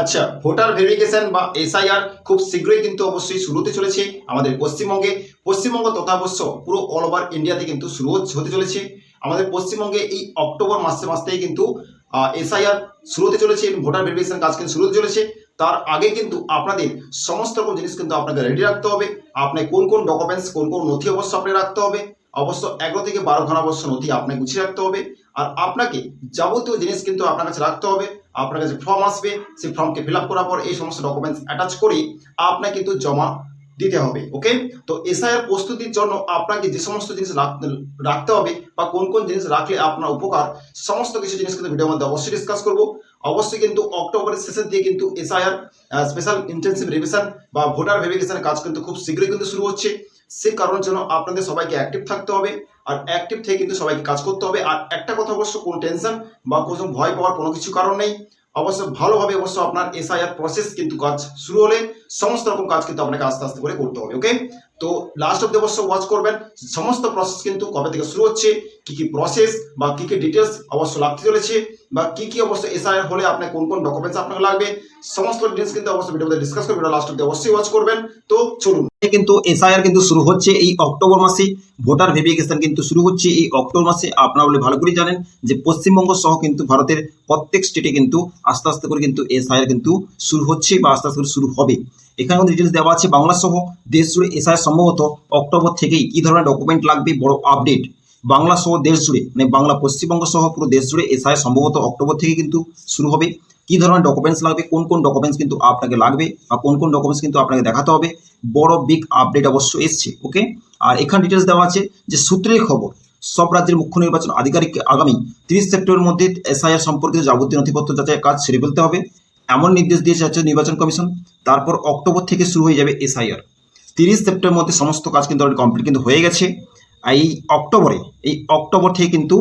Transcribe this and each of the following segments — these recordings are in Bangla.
আচ্ছা ভোটার ভেরিফিকেশন বা এসআইআর খুব শীঘ্রই কিন্তু অবশ্যই শুরু হতে চলেছে আমাদের পশ্চিমবঙ্গে। পশ্চিমবঙ্গ তথা অবশ্য পুরো অল ওভার ইন্ডিয়াতে কিন্তু শুরু হতে চলেছে। আমাদের পশ্চিমবঙ্গে এই অক্টোবর মাসে মাস থেকে কিন্তু এসআইআর শুরু হতে চলেছে এবং ভোটার ভেরিফিকেশন কাজ কিন্তু শুরু হতে চলেছে। তার আগে কিন্তু আপনাদের সমস্ত রকম জিনিস কিন্তু আপনাকে রেডি রাখতে হবে। আপনি কোন কোন ডকুমেন্টস কোন কোন নথি অবশ্য আপনি রাখতে হবে। অবশ্য এগারো থেকে বারো খানা অবশ্য নথি আপনাকে গুছিয়ে রাখতে হবে। আর আপনাকে যাবতীয় জিনিস কিন্তু আপনার কাছে রাখতে হবে। আপনার কাছে ফর্ম আসবে, সেই ফর্মকে ফিল আপ করার পর এই সমস্ত ডকুমেন্টস অ্যাটাচ করে আপনাকে কিন্তু জমা দিতে হবে ওকে তো এসআইআর প্রস্তুতির জন্য আপনাকে যে সমস্ত জিনিস রাখ- রাখতে হবে বা কোন কোন জিনিস রাখলে আপনার উপকার, সমস্ত কিছু জিনিস কিন্তু ভিডিওর মধ্যে অবশ্যই ডিসকাস করব। অবশ্যই কিন্তু অক্টোবরের শেষের দিকে কিন্তু এসআইআর স্পেশাল ইন্টেন্সিভ রিভিশন বা ভোটার ভেরিফিকেশনের কাজ কিন্তু খুব শীঘ্রই কিন্তু শুরু হচ্ছে। সেই কারণের জন্য আপনাদের সবাইকে অ্যাক্টিভ থাকতে হবে। আর অ্যাক্টিভ থেকে কিন্তু সবাইকে কাজ করতে হবে। আর একটা কথা অবশ্য কোনো টেনশন বা কোনো ভয় পাওয়ার কোনো কিছু কারণ নেই। অবশ্য ভালোভাবে অবশ্য আপনার এসআইআর প্রসেস কিন্তু কাজ শুরু হলে সমস্ত রকম কাজ কিন্তু আপনাকে আস্তে আস্তে করে করতে হবে ওকে তো লাস্ট অব অব্দি অবশ্য ওয়াচ করবেন, সমস্ত প্রসেস কিন্তু কবে থেকে শুরু হচ্ছে, কি কি প্রসেস বা কি কি ডিটেলস অবশ্য লাগতে চলেছে, বা কি কি অবশ্য এসআইআর হলে আপনার কোন কোন ডকুমেন্টস আপনাকে লাগবে, সমস্ত ডিটেলস কিন্তু অবশ্যই ভিডিওতে ডিসকাস করবেন লাস্ট অব অব্দি অবশ্যই ওয়াচ করবেন। তো চলুন। কিন্তু এসআইআর কিন্তু শুরু হচ্ছে এই অক্টোবর মাসে ভোটার ভেরিফিকেশন কিন্তু শুরু হচ্ছে এই অক্টোবর মাসে, আপনারা বলে ভালো করে জানেন যে পশ্চিমবঙ্গ সহ কিন্তু ভারতের প্রত্যেক স্টেটে কিন্তু আস্তে আস্তে করে কিন্তু এসআইআর কিন্তু শুরু হচ্ছে বা আস্তে আস্তে করে শুরু হবে। এখানে কিন্তু ডিটেলস দেওয়া আছে বাংলা সহ দেশ জুড়ে এসআইআর সম্ভবত অক্টোবর থেকেই কি ধরনের ডকুমেন্ট লাগবে, বড় আপডেট বাংলা সহ দেশ জুড়ে মানে বাংলা পশ্চিমবঙ্গ সহ পুরো দেশ জুড়ে এসআইআর সম্ভবত অক্টোবর থেকে কিন্তু শুরু হবে। কি ধরনের ডকুমেন্টস লাগবে, কোন কোন ডকুমেন্টস কিন্তু আপনাকে লাগবে বা কোন কোন ডকুমেন্টস কিন্তু আপনাকে দেখাতে হবে, বড় বিগ আপডেট অবশ্য এসছে ওকে আর এখানে ডিটেলস দেওয়া আছে যে সূত্রের খবর সব রাজ্যের মুখ্য নির্বাচন আধিকারিক আগামী তিরিশ সেপ্টেম্বরের মধ্যে এসআইআর সম্পর্কিত যাবতীয় নথিপত্র যাচাইয়ের কাজ সেরে ফেলতে হবে। এমন নির্দেশ দিয়েছে রাজ্য নির্বাচন কমিশন। তারপর অক্টোবর থেকে শুরু হয়ে যাবে এসআইআর। তিরিশ সেপ্টেম্বরের মধ্যে সমস্ত কাজ কিন্তু অলরেডি কমপ্লিট কিন্তু হয়ে গেছে। এই অক্টোবরে, এই অক্টোবর থেকে কিন্তু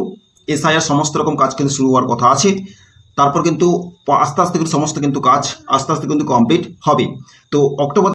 এসআইআর সমস্ত রকম কাজ কিন্তু শুরু হওয়ার কথা আছে। তারপর কিন্তু আস্তে আস্তে কিন্তু সমস্ত কিন্তু কাজ আস্তে আস্তে কিন্তু কমপ্লিট হবে। তো অক্টোবর